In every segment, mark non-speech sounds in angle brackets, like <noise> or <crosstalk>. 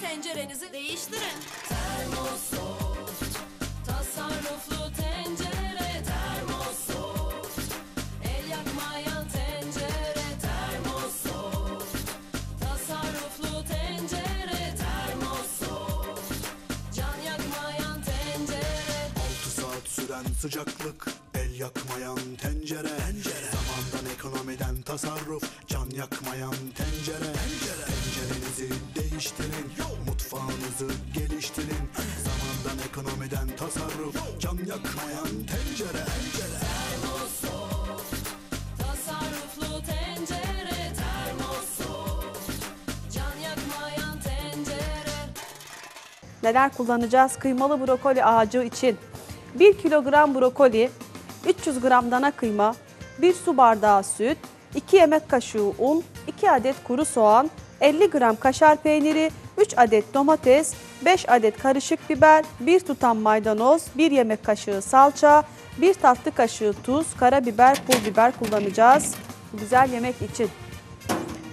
tencerenizi değiştirin. Termosoft Tasarruflu tencere Termosoft El yakmayan tencere Termosoft Tasarruflu tencere Termosoft Can yakmayan tencere. 6 saat süren sıcaklık El yakmayan tencere, tencere. Zamandan ekonomiden tasarruf Can yakmayan tencere, tencere. Tencerenizi değiştirin Mutfağınızı geliştirin. Zamandan ekonomiden tasarruf. Can yakmayan tencere, tencere. Tasarruflu tencere Termosoft. Can yakmayan tencere. Neler kullanacağız? Kıymalı brokoli ağacı için 1 kilogram brokoli, 300 gram dana kıyma, 1 su bardağı süt, 2 yemek kaşığı un, 2 adet kuru soğan, 50 gram kaşar peyniri, 3 adet domates, 5 adet karışık biber, 1 tutam maydanoz, 1 yemek kaşığı salça, 1 tatlı kaşığı tuz, karabiber, pul biber kullanacağız. Güzel yemek için.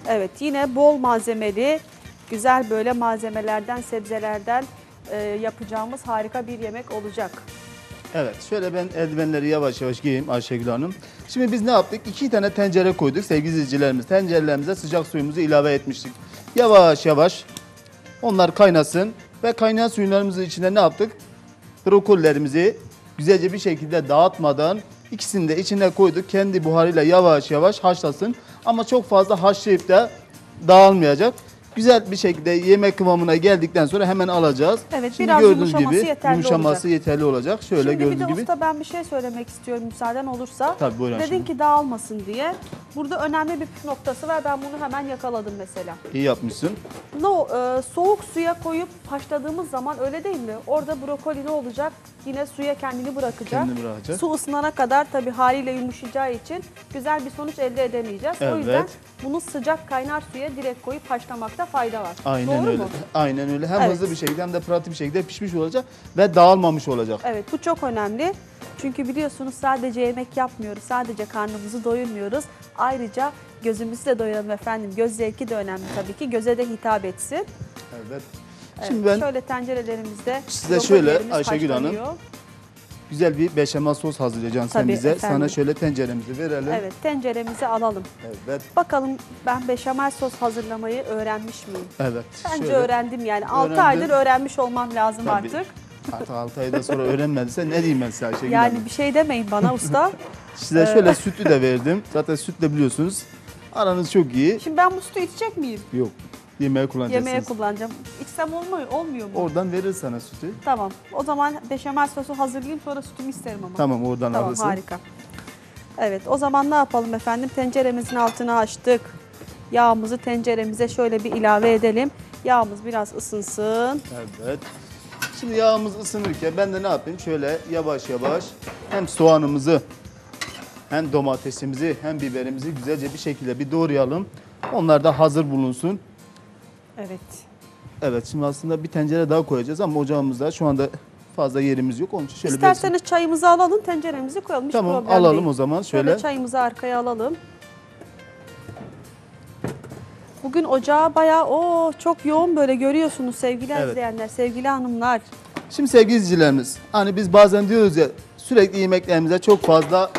Evet yine bol malzemeli, güzel böyle malzemelerden, sebzelerden e, yapacağımız harika bir yemek olacak. Evet şöyle ben eldivenleri yavaş yavaş giyeyim Ayşegül Hanım. Şimdi biz ne yaptık? İki tane tencere koyduk sevgili izleyicilerimiz. Tencerelerimize sıcak suyumuzu ilave etmiştik. Yavaş yavaş onlar kaynasın ve kaynayan suyunlarımızın içine ne yaptık? Brokollerimizi güzelce bir şekilde dağıtmadan ikisini de içine koyduk. Kendi buharıyla yavaş yavaş haşlasın. Ama çok fazla haşlayıp da dağılmayacak. Güzel bir şekilde yemek kıvamına geldikten sonra hemen alacağız. Evet, Şimdi biraz gördüğünüz yumuşaması gibi yeterli yumuşaması olacak. yeterli olacak. Şöyle Şimdi bir gördüğünüz de gibi. usta ben bir şey söylemek istiyorum müsaaden olursa. Tabii, buyurun Dedin şimdi. ki dağılmasın diye. Burada önemli bir püf noktası var ben bunu hemen yakaladım mesela. İyi yapmışsın. No, e, soğuk suya koyup haşladığımız zaman öyle değil mi? Orada brokoli ne olacak? Yine suya kendini bırakacak. Kendini bırakacak. Su ısınana kadar tabii haliyle yumuşayacağı için güzel bir sonuç elde edemeyeceğiz. O yüzden Evet. bunu sıcak kaynar suya direkt koyup haşlamakta fayda var. Aynen Doğru öyle. mu? Aynen öyle. Hem Evet. hızlı bir şekilde hem de pratik bir şekilde pişmiş olacak ve dağılmamış olacak. Evet bu çok önemli. Çünkü biliyorsunuz sadece yemek yapmıyoruz. Sadece karnımızı doyurmuyoruz. Ayrıca gözümüzü de doyuralım efendim. Göz zevki de önemli tabii ki. Göze de hitap etsin. Evet. Evet, Şimdi ben şöyle tencerelerimizde Size şöyle Ayşegül Hanım. Güzel bir beşamel sos hazırlayacaksın sen Tabii bize. efendim. Sana şöyle tenceremizi verelim. Evet tenceremizi alalım. Evet. Bakalım ben beşamel sos hazırlamayı öğrenmiş miyim? Evet. Bence Şöyle. öğrendim yani. 6 Öğrendin. aydır öğrenmiş olmam lazım Tabii. artık. Artık 6 aydan sonra öğrenmediyse ne diyeyim ben size Ayşegül Yani bir şey demeyin bana usta. <laughs> Size şöyle <laughs> sütlü de verdim. Zaten sütle biliyorsunuz. Aranız çok iyi. Şimdi ben bu sütü içecek miyim? Yok. Yemeğe kullanacaksınız. Yemeğe kullanacağım. İçsem olmuyor, olmuyor mu? Oradan verir sana sütü. Tamam. O zaman beşamel sosu hazırlayayım sonra sütümü isterim ama. Tamam oradan Tamam alırsın. harika. Evet o zaman ne yapalım efendim? Tenceremizin altını açtık. Yağımızı tenceremize şöyle bir ilave edelim. Yağımız biraz ısınsın. Evet. Şimdi yağımız ısınırken ben de ne yapayım? Şöyle yavaş yavaş hem soğanımızı hem domatesimizi hem biberimizi güzelce bir şekilde bir doğrayalım. Onlar da hazır bulunsun. Evet. Evet şimdi aslında bir tencere daha koyacağız ama ocağımızda şu anda fazla yerimiz yok. Onun için şöyle biraz- İsterseniz çayımızı alalım, tenceremizi koyalım. Hiç Tamam alalım değil. o zaman Şöyle şöyle. çayımızı arkaya alalım. Bugün ocağı bayağı o çok yoğun böyle görüyorsunuz sevgili Evet. izleyenler, sevgili hanımlar. Şimdi sevgili izleyicilerimiz hani biz bazen diyoruz ya sürekli yemeklerimize çok fazla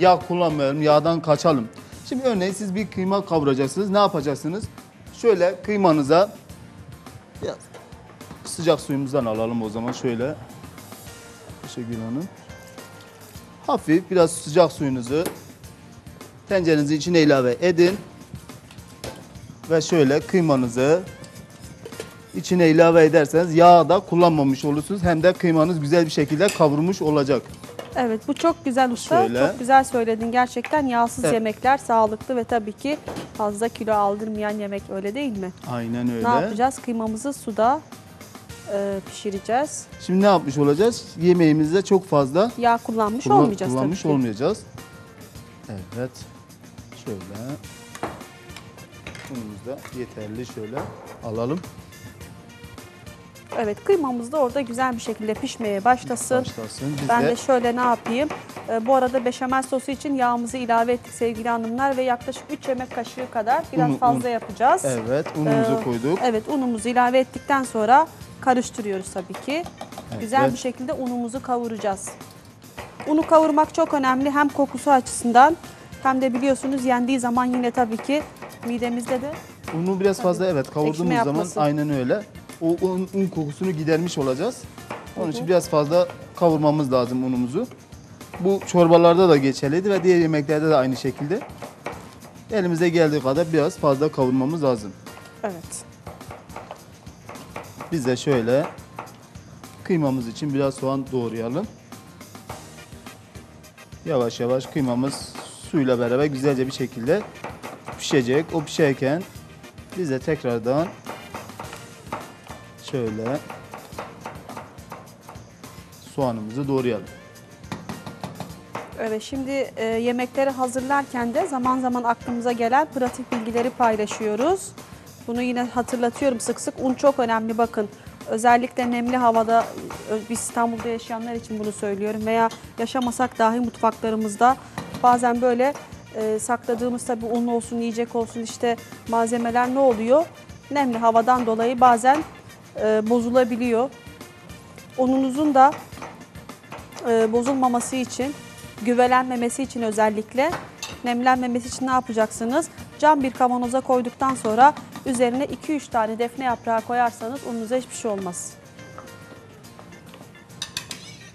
yağ kullanmayalım, yağdan kaçalım. Şimdi örneğin siz bir kıyma kavuracaksınız. Ne yapacaksınız? Şöyle kıymanıza biraz sıcak suyumuzdan alalım o zaman şöyle. Teşekkür Hanım. Hafif biraz sıcak suyunuzu tencerenizin içine ilave edin. Ve şöyle kıymanızı içine ilave ederseniz yağ da kullanmamış olursunuz. Hem de kıymanız güzel bir şekilde kavrulmuş olacak. Evet bu çok güzel usta. Şöyle. Çok güzel söyledin. Gerçekten yağsız Evet. yemekler sağlıklı ve tabii ki fazla kilo aldırmayan yemek öyle değil mi? Aynen öyle. Ne yapacağız? Kıymamızı suda e, pişireceğiz. Şimdi ne yapmış olacağız? Yemeğimizde çok fazla Yağ kullanmış kullan- olmayacağız kullanmış tabii ki. olmayacağız. Evet. Şöyle. Unumuzu da yeterli şöyle alalım. Evet kıymamız da orada güzel bir şekilde pişmeye başlasın. Başlasın. Biz Ben de de şöyle ne yapayım? Ee, bu arada beşamel sosu için yağımızı ilave ettik sevgili hanımlar ve yaklaşık 3 yemek kaşığı kadar biraz Unu- fazla un. yapacağız. evet unumuzu Ee, koyduk. Evet unumuzu ilave ettikten sonra karıştırıyoruz tabii ki. Güzel Evet. bir şekilde unumuzu kavuracağız. Unu kavurmak çok önemli hem kokusu açısından hem de biliyorsunuz yendiği zaman yine tabii ki midemizde de Unu biraz fazla evet kavurduğumuz zaman aynen öyle. O un, un kokusunu gidermiş olacağız. Onun için biraz fazla kavurmamız lazım unumuzu. Bu çorbalarda da geçerliydi ve diğer yemeklerde de aynı şekilde. Elimize geldiği kadar biraz fazla kavurmamız lazım. evet. Biz de şöyle kıymamız için biraz soğan doğrayalım. Yavaş yavaş kıymamız suyla beraber güzelce bir şekilde pişecek. O pişerken biz de tekrardan şöyle soğanımızı doğrayalım. Evet şimdi e, yemekleri hazırlarken de zaman zaman aklımıza gelen pratik bilgileri paylaşıyoruz. Bunu yine hatırlatıyorum sık sık. Un çok önemli bakın. Özellikle nemli havada biz İstanbul'da yaşayanlar için bunu söylüyorum veya yaşamasak dahi mutfaklarımızda bazen böyle e, sakladığımız tabii un olsun yiyecek olsun işte malzemeler ne oluyor? Nemli havadan dolayı bazen e, bozulabiliyor. Ununuzun da e, bozulmaması için, güvelenmemesi için özellikle nemlenmemesi için ne yapacaksınız? Cam bir kavanoza koyduktan sonra üzerine 2-3 tane defne yaprağı koyarsanız ununuza hiçbir şey olmaz.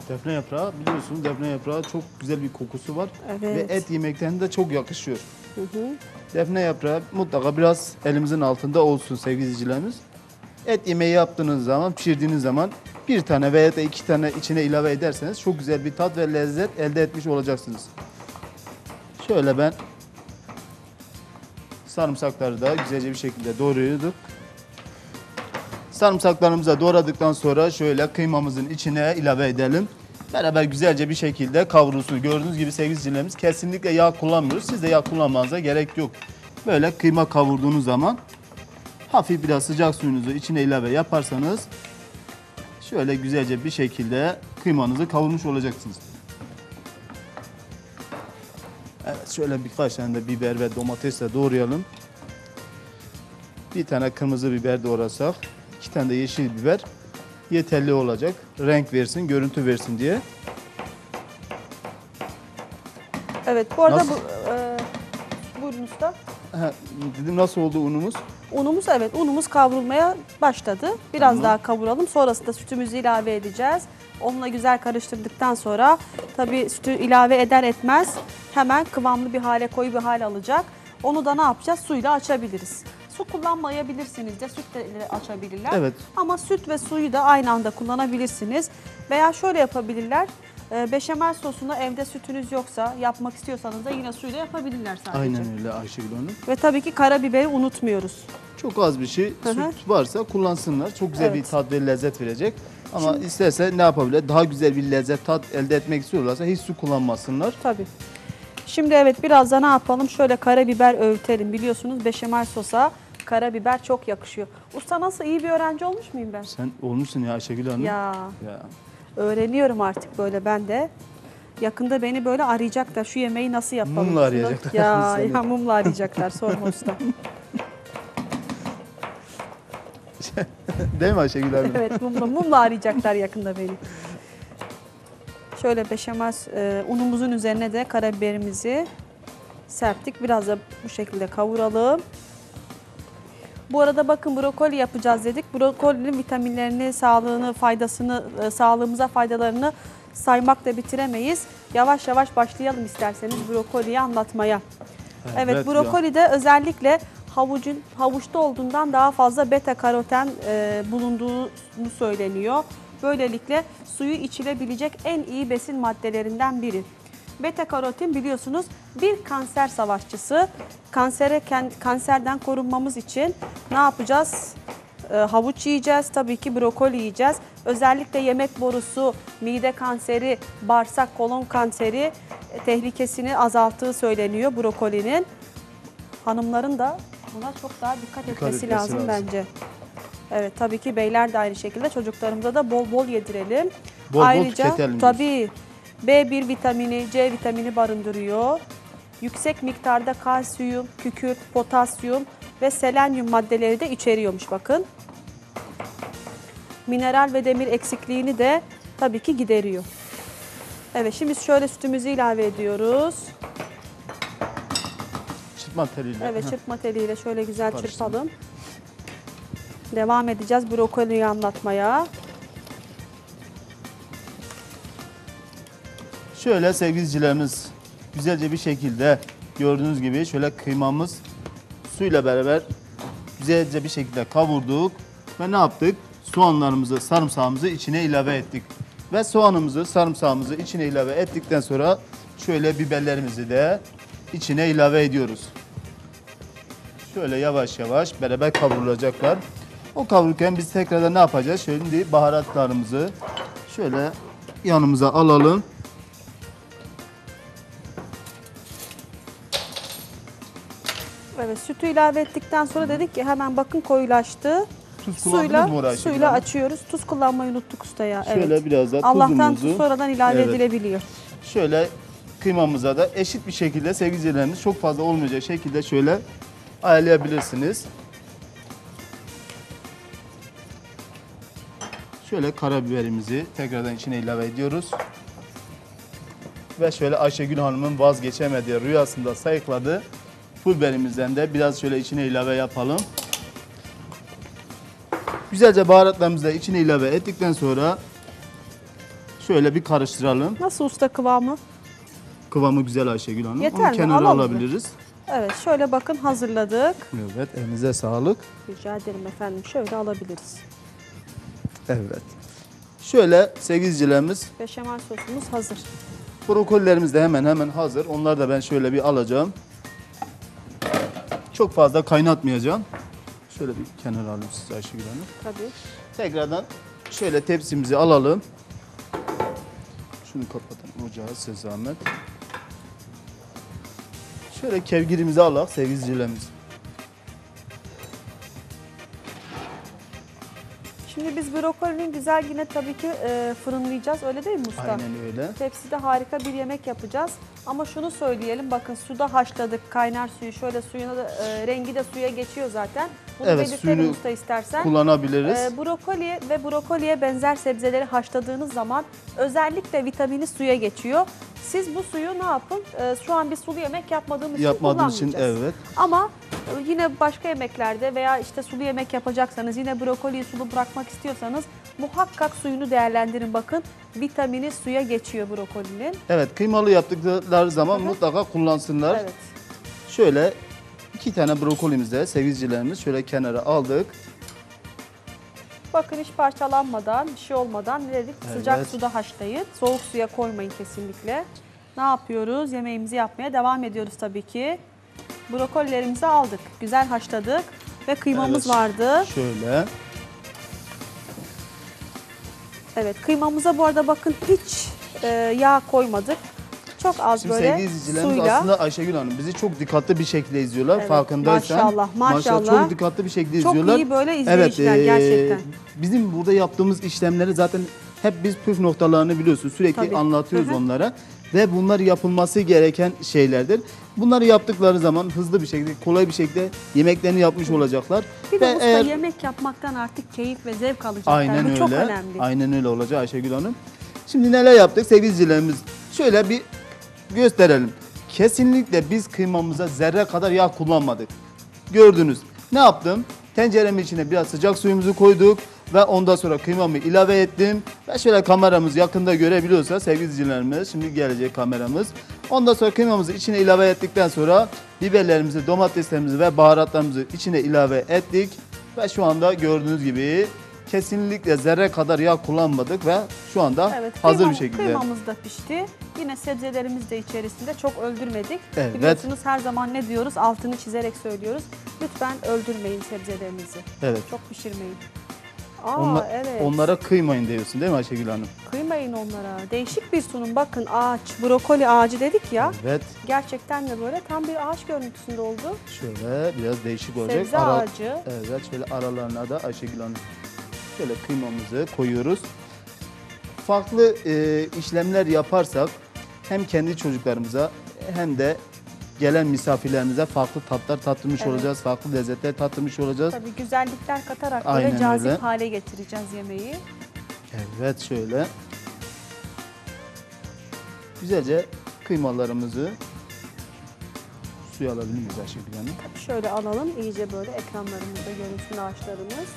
Defne yaprağı biliyorsunuz defne yaprağı çok güzel bir kokusu var. Evet. Ve et yemeklerinde de çok yakışıyor. Defne yaprağı mutlaka biraz elimizin altında olsun sevgili izleyicilerimiz. Et yemeği yaptığınız zaman, pişirdiğiniz zaman bir tane veya da iki tane içine ilave ederseniz çok güzel bir tat ve lezzet elde etmiş olacaksınız. Şöyle ben sarımsakları da güzelce bir şekilde doğruyorduk. Sarımsaklarımızı doğradıktan sonra şöyle kıymamızın içine ilave edelim. Beraber güzelce bir şekilde kavrulsun. Gördüğünüz gibi sevgili izleyicilerimiz kesinlikle yağ kullanmıyoruz. Siz de yağ kullanmanıza gerek yok. Böyle kıyma kavurduğunuz zaman hafif biraz sıcak suyunuzu içine ilave yaparsanız şöyle güzelce bir şekilde kıymanızı kavurmuş olacaksınız. Evet şöyle birkaç tane de biber ve domatesle doğrayalım. Bir tane kırmızı biber doğrasak, iki tane de yeşil biber yeterli olacak. Renk versin, görüntü versin diye. Evet bu arada Nasıl? bu, e, buyurun usta. Ha, dedim nasıl oldu unumuz? Unumuz evet unumuz kavrulmaya başladı. Biraz Tamam. daha kavuralım. Sonrasında sütümüzü ilave edeceğiz. Onunla güzel karıştırdıktan sonra tabii sütü ilave eder etmez hemen kıvamlı bir hale koyu bir hal alacak. Onu da ne yapacağız? Suyla açabiliriz. Su kullanmayabilirsiniz de süt de açabilirler. Evet. Ama süt ve suyu da aynı anda kullanabilirsiniz. Veya şöyle yapabilirler. E, Beşamel sosunu evde sütünüz yoksa yapmak istiyorsanız da yine suyla yapabilirler sadece. Aynen öyle Ayşegül Hanım. Ve tabii ki karabiberi unutmuyoruz. Çok az bir şey Hı hı. süt varsa kullansınlar. Çok güzel bir Evet. tat ve lezzet verecek. Ama isterse ne yapabilir? Daha güzel bir lezzet, tat elde etmek istiyorlarsa hiç su kullanmasınlar. Tabii. Şimdi evet biraz da ne yapalım? Şöyle karabiber öğütelim. Biliyorsunuz beşamel sosa karabiber çok yakışıyor. Usta nasıl iyi bir öğrenci olmuş muyum ben? Sen olmuşsun ya Ayşegül Hanım. Ya Ya. Öğreniyorum artık böyle ben de. Yakında beni böyle arayacaklar. Şu yemeği nasıl yapalım? Mumla arayacaklar Ya, <laughs> ya mumla arayacaklar. Sorma usta. Değil mi Ayşegül Hanım? evet mumla, mumla arayacaklar yakında beni. Şöyle beşamel e, unumuzun üzerine de karabiberimizi serptik. Biraz da bu şekilde kavuralım. Bu arada bakın brokoli yapacağız dedik. Brokolinin vitaminlerini, sağlığını, faydasını, e, sağlığımıza faydalarını saymakla bitiremeyiz. Yavaş yavaş başlayalım isterseniz brokoliyi anlatmaya. Evet, Evet, brokolide özellikle havucun havuçta olduğundan daha fazla beta karoten e, bulunduğunu söyleniyor. Böylelikle suyu içilebilecek en iyi besin maddelerinden biri. Beta karotin biliyorsunuz bir kanser savaşçısı. Kansere kanserden korunmamız için ne yapacağız? E, havuç yiyeceğiz, tabii ki brokoli yiyeceğiz. Özellikle yemek borusu, mide kanseri, bağırsak, kolon kanseri e, tehlikesini azalttığı söyleniyor brokolinin. Hanımların da buna çok daha dikkat, etmesi, etmesi lazım, lazım. bence. Evet tabii ki beyler de aynı şekilde çocuklarımıza da bol bol yedirelim. Bol bol Ayrıca tüketelim tabii B1 vitamini, C vitamini barındırıyor. Yüksek miktarda kalsiyum, kükürt, potasyum ve selenyum maddeleri de içeriyormuş bakın. Mineral ve demir eksikliğini de tabii ki gideriyor. Evet şimdi şöyle sütümüzü ilave ediyoruz. Çırpma teliyle. Evet çırpma teliyle şöyle güzel Karıştır. çırpalım. Devam edeceğiz brokoliyi anlatmaya. Şöyle sevgili izleyicilerimiz güzelce bir şekilde gördüğünüz gibi şöyle kıymamız suyla beraber güzelce bir şekilde kavurduk ve ne yaptık? Soğanlarımızı, sarımsağımızı içine ilave ettik. Ve soğanımızı, sarımsağımızı içine ilave ettikten sonra şöyle biberlerimizi de içine ilave ediyoruz. Şöyle yavaş yavaş beraber kavrulacaklar. O kavururken biz tekrardan ne yapacağız? Şimdi baharatlarımızı şöyle yanımıza alalım. Sütü ilave ettikten sonra dedik ki hemen bakın koyulaştı. Tuz kullandınız Suyla, mı oraya Ayşegül suyla açıyoruz. Tuz kullanmayı unuttuk usta ya. Şöyle evet. biraz da Allah'tan tuzumuzu- tuz sonradan ilave Evet. edilebiliyor. Şöyle kıymamıza da eşit bir şekilde sevgili izleyicilerimiz çok fazla olmayacak şekilde şöyle ayarlayabilirsiniz. Şöyle karabiberimizi tekrardan içine ilave ediyoruz. Ve şöyle Ayşegül Hanım'ın vazgeçemediği rüyasında sayıkladığı pul biberimizden de biraz şöyle içine ilave yapalım. Güzelce baharatlarımızı da içine ilave ettikten sonra şöyle bir karıştıralım. Nasıl usta kıvamı? Kıvamı güzel Ayşegül Hanım. Yeter Onu mi? kenara Alalım alabiliriz. Evet şöyle bakın hazırladık. Evet, elinize sağlık. Rica ederim efendim. Şöyle alabiliriz. Evet. Şöyle sevgili izleyicilerimiz, Beşamel sosumuz hazır. brokolilerimiz de hemen hemen hazır. Onları da ben şöyle bir alacağım. Çok fazla kaynatmayacağım. Şöyle bir kenara alayım size Ayşegül Hanım. Tabii. Tekrardan şöyle tepsimizi alalım. Şunu kapatın ocağı size zahmet. Şöyle kevgirimizi alalım sevgili izleyicilerimiz. Şimdi biz brokolinin güzel yine tabii ki e, fırınlayacağız. Öyle değil mi usta? Aynen öyle. Tepside harika bir yemek yapacağız. Ama şunu söyleyelim bakın suda haşladık kaynar suyu. Şöyle suyuna da, e, rengi de suya geçiyor zaten. Bunu Evet, belirtelim usta istersen. Kullanabiliriz. E, brokoli ve brokoliye benzer sebzeleri haşladığınız zaman özellikle vitamini suya geçiyor. Siz bu suyu ne yapın? E, şu an bir sulu yemek yapmadığımız için Yapmadığımız için kullanmayacağız. evet. Ama e, yine başka yemeklerde veya işte sulu yemek yapacaksanız yine brokoliyi sulu bırakmak istiyorsanız muhakkak suyunu değerlendirin bakın. Vitamini suya geçiyor brokolinin. Evet kıymalı yaptıkları zaman Hı hı. mutlaka kullansınlar. Evet. Şöyle iki tane brokolimizi de sevgilicilerimiz şöyle kenara aldık. Bakın hiç parçalanmadan, bir şey olmadan ne dedik? Evet. Sıcak suda haşlayın. Soğuk suya koymayın kesinlikle. Ne yapıyoruz? Yemeğimizi yapmaya devam ediyoruz tabii ki. Brokolilerimizi aldık. Güzel haşladık ve kıymamız Evet. vardı. Şöyle. Evet kıymamıza bu arada bakın hiç e, yağ koymadık. Çok az Şimdi böyle sevgili izleyicilerimiz suyla. aslında Ayşegül Hanım bizi çok dikkatli bir şekilde izliyorlar. Evet, Farkındaysan. maşallah, maşallah. Çok dikkatli bir şekilde Çok izliyorlar. iyi böyle izleyiciler eee, gerçekten. Bizim burada yaptığımız işlemleri zaten hep biz püf noktalarını biliyorsun. Sürekli Tabii. anlatıyoruz Hı hı. onlara. Ve bunlar yapılması gereken şeylerdir. Bunları yaptıkları zaman hızlı bir şekilde, kolay bir şekilde yemeklerini yapmış olacaklar. Bir de Ve eğer- yemek yapmaktan artık keyif ve zevk alacaklar. Aynen Bu öyle. çok önemli. Aynen öyle olacak Ayşegül Hanım. Şimdi neler yaptık sevgili izleyicilerimiz? Şöyle bir gösterelim. Kesinlikle biz kıymamıza zerre kadar yağ kullanmadık. Gördünüz. Ne yaptım? Tenceremin içine biraz sıcak suyumuzu koyduk ve ondan sonra kıymamı ilave ettim. Ve şöyle kameramız yakında görebiliyorsa sevgili izleyicilerimiz şimdi gelecek kameramız. Ondan sonra kıymamızı içine ilave ettikten sonra biberlerimizi, domateslerimizi ve baharatlarımızı içine ilave ettik. Ve şu anda gördüğünüz gibi kesinlikle zerre kadar yağ kullanmadık ve şu anda Evet, hazır kıymam- bir şekilde. Kıymamız da pişti. Yine sebzelerimiz de içerisinde çok öldürmedik. Evet. Biliyorsunuz her zaman ne diyoruz? Altını çizerek söylüyoruz. Lütfen öldürmeyin sebzelerinizi. Evet. Çok pişirmeyin. Aa Onlar- evet. Onlara kıymayın diyorsun değil mi Ayşegül Hanım? Kıymayın onlara. Değişik bir sunum. Bakın ağaç, brokoli ağacı dedik ya. Evet. Gerçekten de böyle tam bir ağaç görüntüsünde oldu. Şöyle biraz değişik olacak. Sebze Ara- ağacı. Evet şöyle aralarına da Ayşegül Hanım şöyle kıymamızı koyuyoruz. Farklı e, işlemler yaparsak hem kendi çocuklarımıza hem de gelen misafirlerimize farklı tatlar tattırmış Evet. olacağız. Farklı lezzetler tattırmış olacağız. Tabii güzellikler katarak Aynen böyle cazip öyle. hale getireceğiz yemeği. Evet şöyle. Güzelce kıymalarımızı suya alabilir miyiz Ayşegül Hanım? Şöyle alalım iyice böyle ekranlarımızda görünsün ağaçlarımız.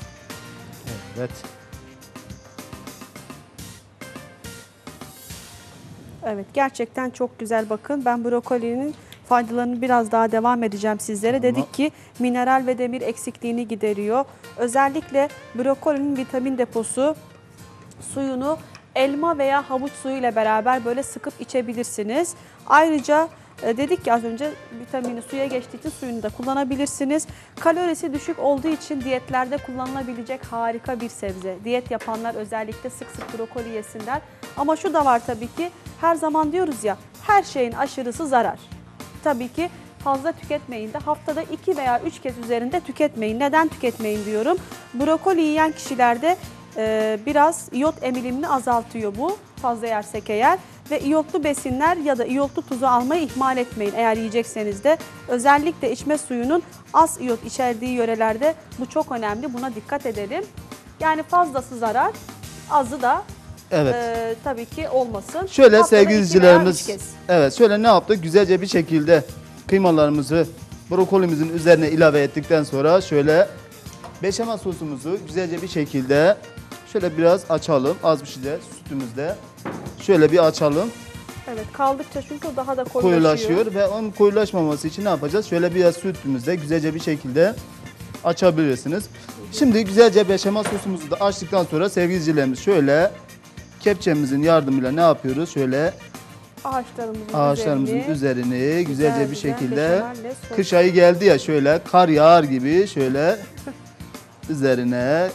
Evet. Evet gerçekten çok güzel bakın. Ben brokolinin faydalarını biraz daha devam edeceğim sizlere. Tamam. Dedik ki mineral ve demir eksikliğini gideriyor. Özellikle brokolinin vitamin deposu suyunu elma veya havuç suyu ile beraber böyle sıkıp içebilirsiniz. Ayrıca e, dedik ki az önce vitamini suya geçtiği için suyunu da kullanabilirsiniz. Kalorisi düşük olduğu için diyetlerde kullanılabilecek harika bir sebze. Diyet yapanlar özellikle sık sık brokoli yesinler. Ama şu da var tabii ki her zaman diyoruz ya her şeyin aşırısı zarar. Tabii ki fazla tüketmeyin de haftada 2 veya 3 kez üzerinde tüketmeyin. Neden tüketmeyin diyorum. Brokoli yiyen kişilerde e, biraz iyot emilimini azaltıyor bu fazla yersek eğer. Ve iyotlu besinler ya da iyotlu tuzu almayı ihmal etmeyin eğer yiyecekseniz de. Özellikle içme suyunun az iyot içerdiği yörelerde bu çok önemli. Buna dikkat edelim. Yani fazlası zarar, azı da Evet. e, tabii ki olmasın. Şöyle Haftada sevgili izleyicilerimiz, evet şöyle ne yaptık? Güzelce bir şekilde kıymalarımızı brokolimizin üzerine ilave ettikten sonra şöyle beşamel sosumuzu güzelce bir şekilde şöyle biraz açalım. Az bir şey de sütümüzde. Şöyle bir açalım. Evet kaldıkça çünkü o daha da koyulaşıyor. Koyulaşıyor ve onun koyulaşmaması için ne yapacağız? Şöyle biraz sütümüzde güzelce bir şekilde açabilirsiniz. Şimdi güzelce beşamel sosumuzu da açtıktan sonra sevgili izleyicilerimiz şöyle kepçemizin yardımıyla ne yapıyoruz? Şöyle Ağaçlarımızın, ağaçlarımızın üzerini üzerini güzelce bir güzel şekilde beşamelle sos- kış ayı geldi ya şöyle kar yağar gibi şöyle <laughs> üzerine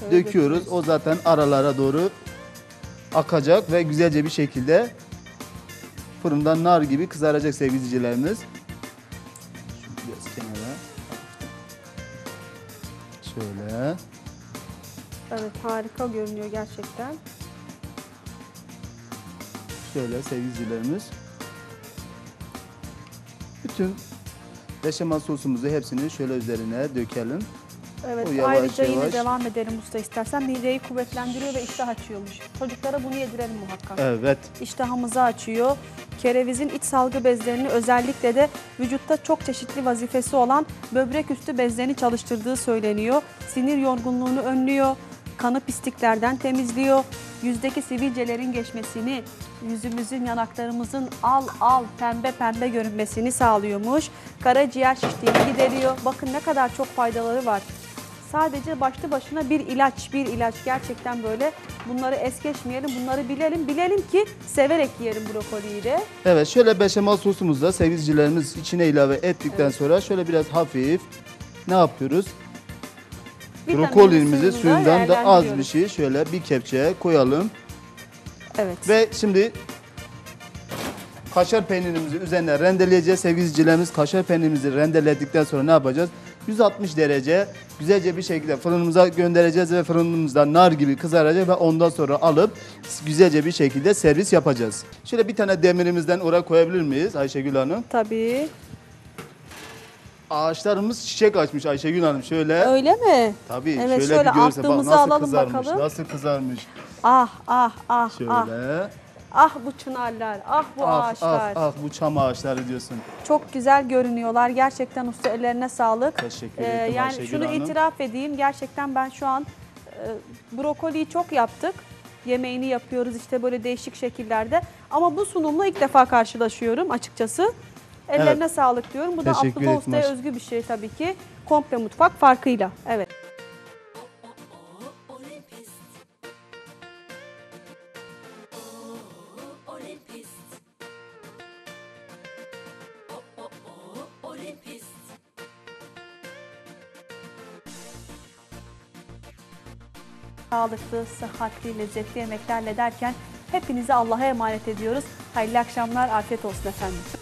şöyle döküyoruz. O zaten aralara doğru akacak ve güzelce bir şekilde fırından nar gibi kızaracak sevgili izleyicilerimiz. Biraz kenara. Şöyle. Evet harika görünüyor gerçekten. Şöyle sevgili izleyicilerimiz. Bütün beşamel sosumuzu hepsini şöyle üzerine dökelim. Evet O yavaş ayrıca yine yavaş. devam edelim usta istersen. Mideyi kuvvetlendiriyor ve iştah açıyormuş. Çocuklara bunu yedirelim muhakkak. Evet. İştahımızı açıyor. Kerevizin iç salgı bezlerini özellikle de vücutta çok çeşitli vazifesi olan böbrek üstü bezlerini çalıştırdığı söyleniyor. Sinir yorgunluğunu önlüyor. Kanı pisliklerden temizliyor. Yüzdeki sivilcelerin geçmesini, yüzümüzün, yanaklarımızın al al pembe pembe görünmesini sağlıyormuş. Karaciğer şişliğini gideriyor. Bakın ne kadar çok faydaları var. Sadece başlı başına bir ilaç, bir ilaç gerçekten böyle. Bunları es geçmeyelim, bunları bilelim. Bilelim ki severek yiyelim brokoliyi de. Evet şöyle beşamel sosumuzu da sevgili izleyicilerimiz içine ilave ettikten sonra şöyle biraz hafif ne yapıyoruz? Vitamin Brokolimizi suyundan da az bir değerlendiriyoruz. şey şöyle bir kepçe koyalım. Evet. Ve şimdi kaşar peynirimizi üzerine rendeleyeceğiz. Sevgili izleyicilerimiz kaşar peynirimizi rendeledikten sonra ne yapacağız? 160 derece güzelce bir şekilde fırınımıza göndereceğiz ve fırınımızda nar gibi kızaracak ve ondan sonra alıp güzelce bir şekilde servis yapacağız. Şöyle bir tane demirimizden oraya koyabilir miyiz Ayşegül Hanım? Tabii. Ağaçlarımız çiçek açmış Ayşegül Hanım şöyle. Öyle mi? Tabii Evet, şöyle, şöyle bir görse bak nasıl alalım kızarmış, bakalım. nasıl kızarmış. Ah ah ah ah. Şöyle. Ah bu çınarlar, ah bu Ah, ağaçlar. ah, ah bu çam ağaçları diyorsun. Çok güzel görünüyorlar. Gerçekten usta ellerine sağlık. Teşekkür Ee, ederim yani Ayşegül şunu Hanım. itiraf edeyim. Gerçekten ben şu an e, brokoliyi çok yaptık. Yemeğini yapıyoruz işte böyle değişik şekillerde. Ama bu sunumla ilk defa karşılaşıyorum açıkçası. Ellerine sağlık diyorum. Bu da Teşekkür Abdullah ederim Usta'ya özgü bir şey tabii ki. Komple mutfak farkıyla. Evet. Sağlıklı, sıhhatli, lezzetli yemeklerle derken hepinizi Allah'a emanet ediyoruz. Hayırlı akşamlar, afiyet olsun efendim.